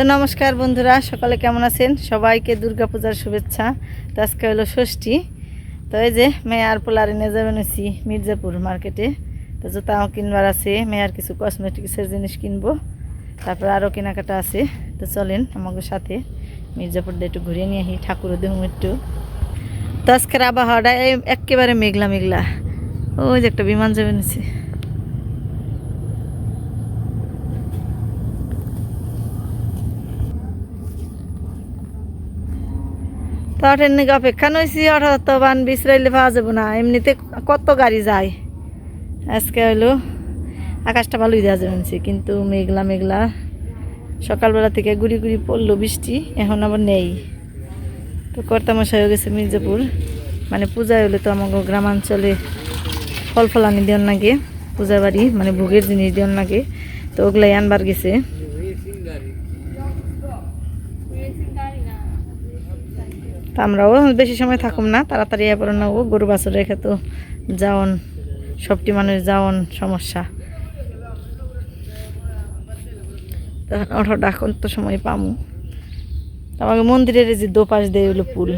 তো নমস্কার বন্ধুরা, সকালে কেমন আছেন? সবাইকে দুর্গাপূজার শুভেচ্ছা। তো আজকে হলো ষষ্ঠী। তো এই যে মেয়ার পোলারে নিয়ে যাবেন হচ্ছি মির্জাপুর মার্কেটে। তো জুতাও কিনবার আছে মেয়ার কিছু কসমেটিক্সের জিনিস কিনবো। তারপর আরও কেনাকাটা আছে। তো চলেন আমাকে সাথে মির্জাপুর দিয়ে একটু ঘুরিয়ে নিয়ে আসি, ঠাকুরও দেখুন একটু। তো আজকের আবহাওয়াটা একেবারে মেঘলা মেঘলা ওই যে একটা বিমান যাবে নিচ্ছে তো অটের নাকি অপেক্ষা নইছি অটো তো বান বিচরাইলে পাওয়া যাব না। এমনিতে কত গাড়ি যায়? আজকে হলো আকাশটা ভালোই দেওয়া যাবে কিন্তু মেঘলা মেঘলা। সকালবেলা থেকে গুড়ি গুড়ি পড়ল বৃষ্টি, এখন আবার নেই। তো কর্তামশাই হয়ে গেছে মির্জাপুর। মানে পূজা হলে তো আমাকে গ্রামাঞ্চলে ফল ফলানি দেওয়ার নাগে, পূজা বাড়ি মানে ভোগের জিনিস দেওয়ার নাগে। তো ওগুলাই আনবার গেছে। তা আমরাও বেশি সময় থাকুম না, তাড়াতাড়ি এবার না ও গরু বাছর রেখে তো যাওন, সবটি মানুষ যাওন, সমস্যা। তখন অটোটা কত সময় পামু। আমাকে মন্দিরের যে দোপাশ দিয়ে হইল পুল।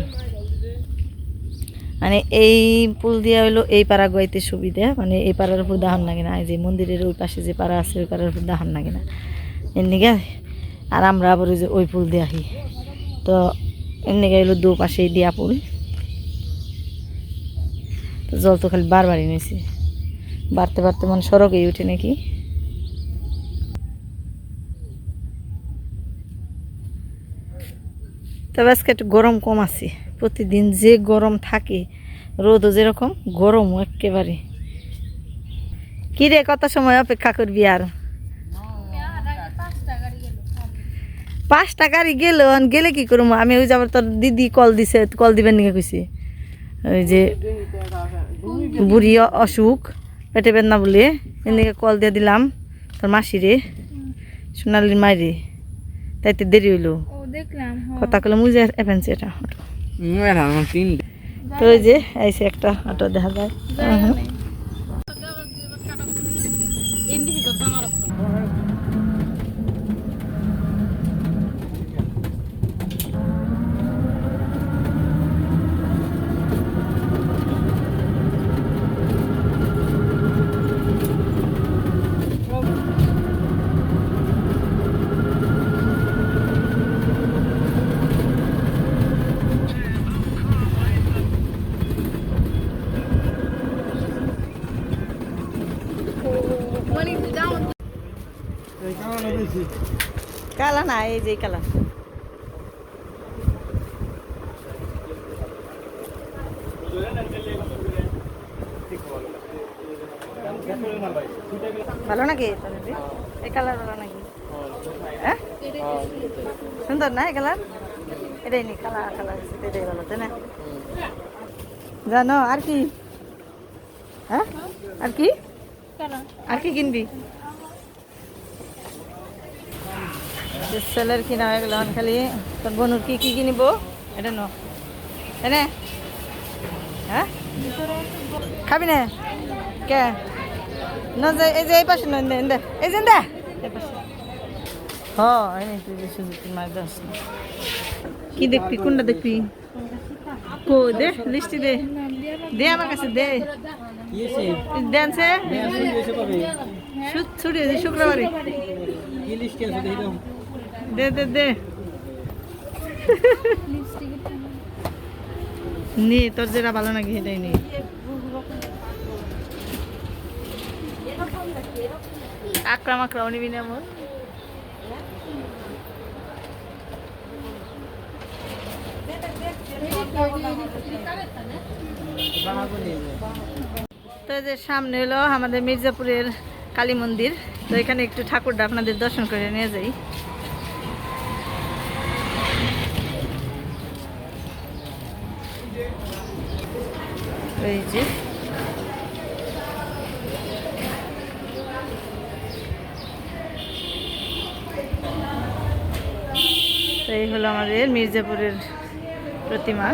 মানে এই পুল দিয়া হইল এই পাড়া গোয়াইতে সুবিধা মানে এই পাড়ার উপর দাহন লাগে না যে মন্দিরের ওই পাশে যে পাড়া আছে, ওই পাড়ার উপর দাহন লাগে না। এমনি আর আমরা আবার ওই যে ওই পুল দিয়ে আহি। তো এমনি গে হইল দু পাশেই দিয়া পুল জল তো খালি বারবারই নিয়েছে বাড়তে বাড়তে মানে সড়কেই উঠে নাকি। তবে আজকে একটু গরম কম আছে। প্রতিদিন যে গরম থাকে, রোদও যেরকম, গরমও একেবারে। কি রে, কত সময় অপেক্ষা করবি আর? পাঁচটা গাড়ি গেল গেলে কি করব আমি ওই যাবার তোর দিদি কল দিছে কল দিবেন নাকি কইছি? ওই যে বুড়ি অসুখ পেটে বেদনা বলে এদিকে কল দিয়ে দিলাম তোর মাসিরে সোনালির মাইরে। তাইতে দেরি হইল। দেখলাম কথা কলে মুজে এফেন্সি এটা তো ওই যে আইসে একটা অটো দেখা যায়। কালা না, এই যে কালা ভালো নাকি? এই কালার ভালো নাকি? হ্যাঁ? সুন্দর না এই কালার? এটাই নি, কালার কালার এটাই ভালো, তাই না? জানো, আর কি? হ্যাঁ? আর কি? আর কি কিনবি? সেলের কিনা হয়ে গেল খালি। তোর বনুর কি কি কিনিব? এটা ন। এনে। হ্যাঁ? খাবি না। কে? না যে এই যে এই পাশে নয় দে। এই যে দে। এই পাশে। হ তুই যে শুধু মার দাস কি দেখবি? কোনটা দেখবি? কো দে লিস্টি দে। দে আমার কাছে দে। ড্যান্সে ছুটি আছে শুক্রবারে। দে দে দে। নি, তোর যেটা ভালো নাকি সেটাই নে। আক্রাম আক্রাম নিবি না, মোর। তো যে সামনে হলো আমাদের মির্জাপুরের কালী মন্দির। তো এখানে একটু ঠাকুরটা আপনাদের দর্শন করে নিয়ে যাই। এই এই হলো আমাদের মির্জাপুরের প্রতিমা।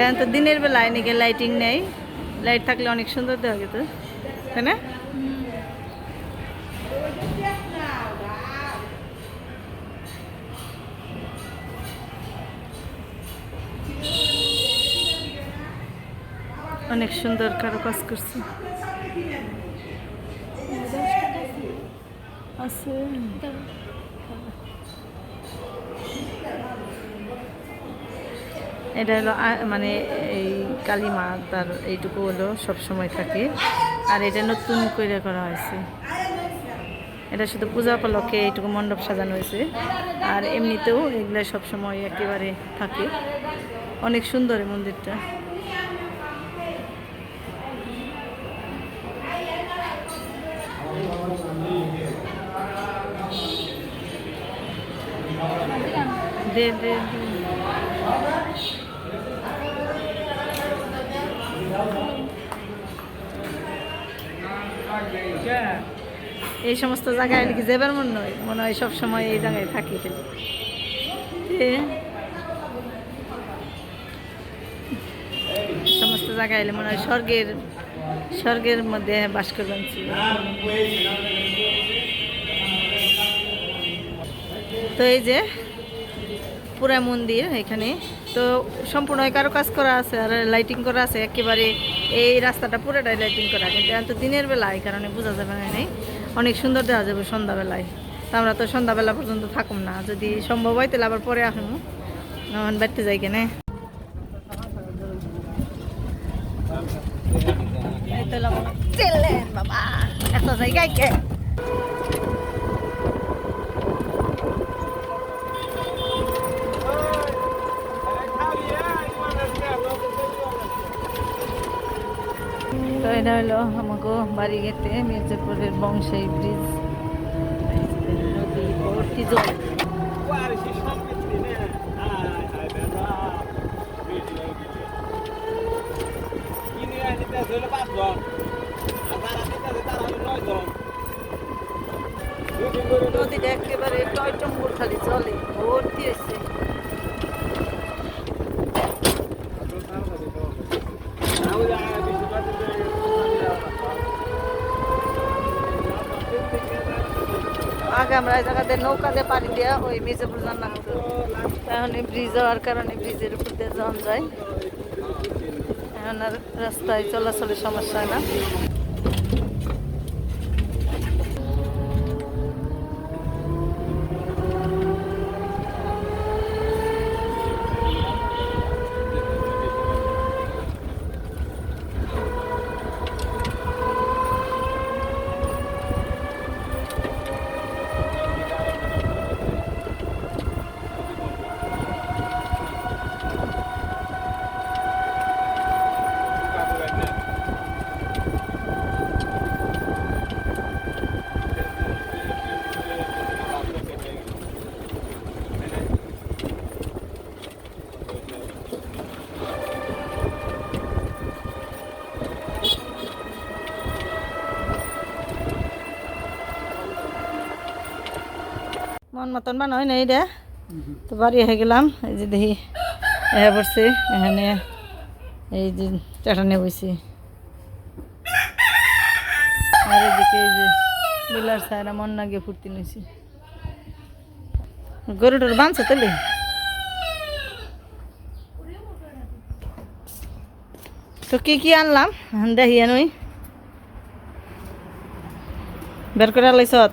এখন তো দিনের বেলায় নাকি লাইটিং নেই। লাইট থাকলে অনেক সুন্দর দেওয়া যেত তাই না? অনেক সুন্দর কারও কাজ করছে এটা হলো মানে এই কালিমা তার এইটুকু হলো সব সময় থাকে। আর এটা নতুন করে করা হয়েছে। এটা শুধু পূজা উপলক্ষে এইটুকু মণ্ডপ সাজানো হয়েছে। আর এমনিতেও এগুলো সবসময় একেবারে থাকে। অনেক সুন্দর এই মন্দিরটা। দে দে। এই সমস্ত জায়গায় নাকি যাবার মন নয়, মনে হয় সবসময় এই জায়গায় থাকি ফেলি সমস্ত জায়গায় এলে মনে হয় স্বর্গের স্বর্গের মধ্যে বাস করবেন। তো এই যে পুরা মন্দির এখানে। তো সম্পূর্ণ কারও কাজ করা আছে আর লাইটিং করা আছে, একেবারে এই রাস্তাটা পুরোটাই লাইটিং করা। কিন্তু এখন তো দিনের বেলা, এই কারণে বোঝা যাবে না নেই অনেক সুন্দর দেওয়া যাবে সন্ধ্যাবেলায়। তো আমরা তো সন্ধ্যাবেলা পর্যন্ত থাকুম না। যদি সম্ভব হয়, তাহলে আবার পরে আসুন। বাড়তে যাই কেনে। চলেন বাবা এত জায়গায় কে তো এটা হলো আমাকে বাড়ি গেতে মির্জাপুরের বংশাই ব্রিজ নদী ভর্তি জল নদীটা একেবারে টয়টম্বুর খালি জলে ভর্তি হয়েছে। আগে আমরা এই জায়গাতে নৌকাতে পানি দেওয়া ওই মির্জাপুর যান লাগতো এখন ব্রিজ হওয়ার কারণে ব্রিজের উপর দিয়ে যাওয়া যায়। এখন আর রাস্তায় চলাচলের সমস্যা না। মন মতন বানা হয় না এইটা তো বাড়ি হয়ে গেলাম, এই যে দেখি এ পড়ছে, এখানে এই যে চাটানে বইছি। আর এদিকে এই যে বিলার সাইরা মন না গিয়ে ফুর্তি নিয়েছি গরুটার বাঁধছে তাহলে তো কি কি আনলাম? দেখি আনুই। বের করে লাইছত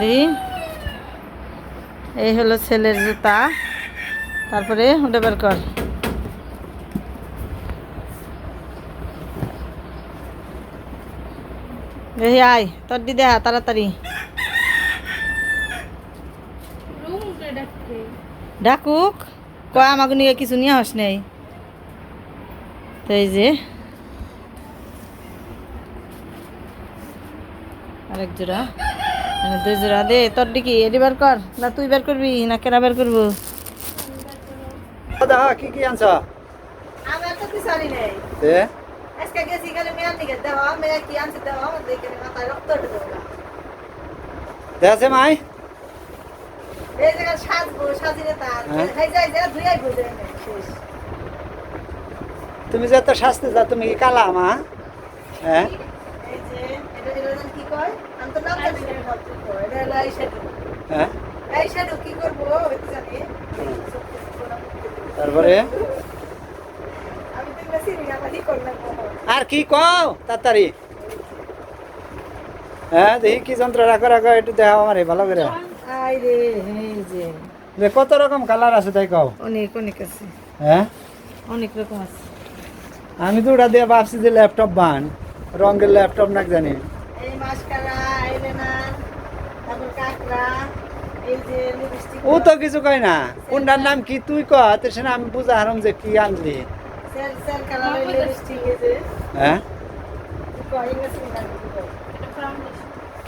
দেখি। এই হলো ছেলের জুতা। তারপরে ওটা বের কর। দেখি আয়, তোর দিদি হা তাড়াতাড়ি। ডাকুক। ক, আমাকে নিয়ে কিছু নিয়ে হাস নেই। তো এই যে। আরেক জোড়া। দুই জোড়া দে তোর দিকে এটি বের কর। না তুই বের করবি না কেনা বের করব? দাদা কি কি আনছ? আমার তো কিছু আনি নেই। এ আজকে গেছি মেয়া কি আনছে দেওয়া দেখে মাথায় রক্ত উঠে দেওয়া দেছে মাই। এই জায়গায় সাজবো সাজিয়ে তার। এই যাই যা বুঝে শেষ। তুমি যে এত শাস্তি যা তুমি কি কালা মা? হ্যাঁ? এই যে এটা এটা কি কয়? হ্যাঁ? তারপরে? আর কি কও? তাড়াতাড়ি। হ্যাঁ দেখি কি যন্ত্র রাখো রাখো একটু দেখাও আমার ভালো করে। যে। কত রকম কালার আছে তাই কও? অনেক অনেক আছে। হ্যাঁ? অনেক রকম আছে। আমি তো ওটা দিয়ে ভাবছি যে ল্যাপটপ বান। রঙের ল্যাপটপ না জানি। এই মাস্কারা আইলাইনার তারপর কাকড়া এই যে লিপস্টিক ও তো কিছু কয় না। কোনটার নাম কি তুই তো সে আমি বুঝা হারম যে কি আনলি। সেল সেল কালারের লিপস্টিক এই হ্যাঁ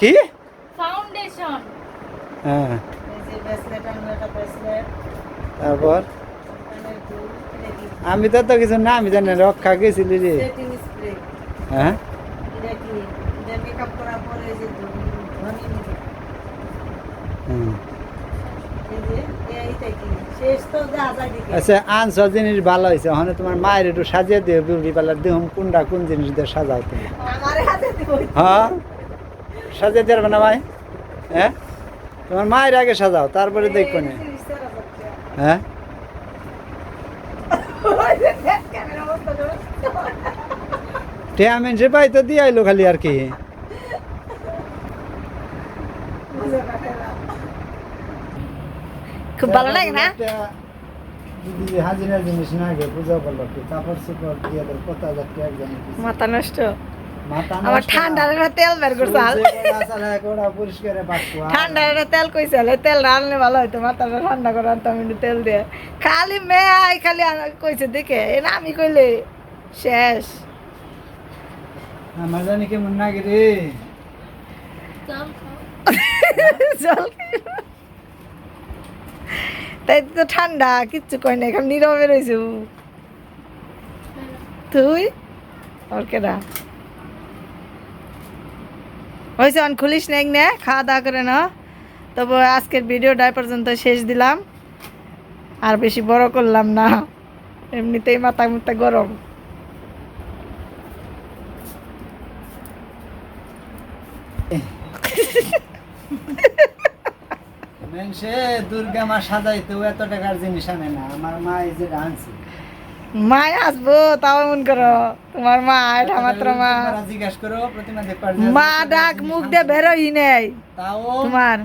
কি কি কি? ফাউন্ডেশন হ্যাঁ। তারপর? কি আমি তো তো কিছু না আমি জানি না, রক্ষা গেছিলি রে। হ্যাঁ? এটা কি? এটা মেকআপ করার পরে যে আচ্ছা আনছ জিনিস ভালো হয়েছে ওখানে তোমার মায়ের একটু সাজিয়ে দিও বিউটি পার্লার দেখুন কোনটা কোন জিনিস দিয়ে সাজাও তুমি দিব হ্যাঁ সাজিয়ে পারবে না ভাই হ্যাঁ তোমার মায়ের আগে সাজাও তারপরে দেখব না হ্যাঁ টেয়ামেন সে পাই তো দিয়ে আইলো খালি আর কি খুব ভালো লাগে না? যদি হাজিরা জিনিস না গে পূজা করল কি কাপড় চোপড় দিয়ে দেয় কত হাজার টাকা জানি মাথা নষ্ট। আমার তেল বের করছে তেল কইছে তেল রানলে ভালো হইতো মাথাটা ঠান্ডা করে আনতাম তেল দিয়ে। খালি মেয়ে আই খালি কইছে দেখে আমি কইলে শেষ। আমার জানি কেমন লাগে রে। জল তাই তো ঠান্ডা, কিচ্ছু কই না, এখন নীরবে রয়েছে তুই? ওর কেডা? হয়েছে অন, খুলিস না নে খাওয়া দাওয়া করে না তবে আজকের ভিডিওটা পর্যন্ত শেষ দিলাম। আর বেশি বড় করলাম না। এমনিতেই মাথা মুথা গরম। মানুষে দুর্গা মা সাজাইতে এত টাকার জিনিস আনে না। আমার মা এই যে আনছে মায় আসব তাও এমন করো। তোমার মা এটা মাত্র মা। জিজ্ঞাসা করো প্রতিমা দেখবার মা ডাক মুখ দিয়ে বেরোই নেই। তাও তোমার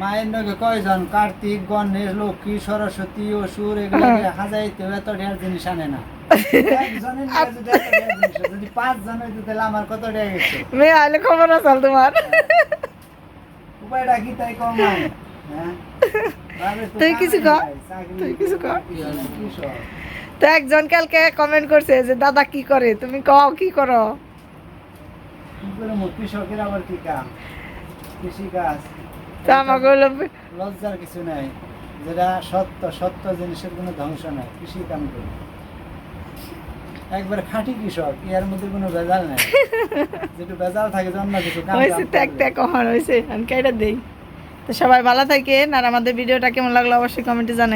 মায়ের নগে কয়জন? কার্তিক গণেশ লক্ষ্মী সরস্বতী অসুর এগুলো হাজাইতে এত টাকার জিনিস আনে না। যদি হয়, পাঁচ জন হইতো তাহলে আমার কত টাকা গেছে? মেয়ে আইলে খবর আছে তোমার। উপায়টা কি তাই কম হয় হ্যাঁ তুই কিছু কর। তুই কিছু কর। তো একজন কালকে কমেন্ট করছে যে দাদা কি করে? তুমি কও কি করো? কি করে কৃষকের আবার কি কাম? কৃষি কাজ। তো আমাকে লজ্জার কিছু নাই। যেটা সত্য সত্য জিনিসের কোনো ধ্বংস নাই। কৃষি কাম করি। একবার খাঁটি কৃষক এর মধ্যে কোনো ভেজাল নাই। যেটু ভেজাল থাকে যে অন্য কিছু কাম হয়েছে ত্যাগ ত্যাগ কখন হয়েছে। আমি কেটে দেই? তো সবাই ভালো থাকেন আর আমাদের ভিডিওটা কেমন লাগল অবশ্যই কমেন্টে জানাই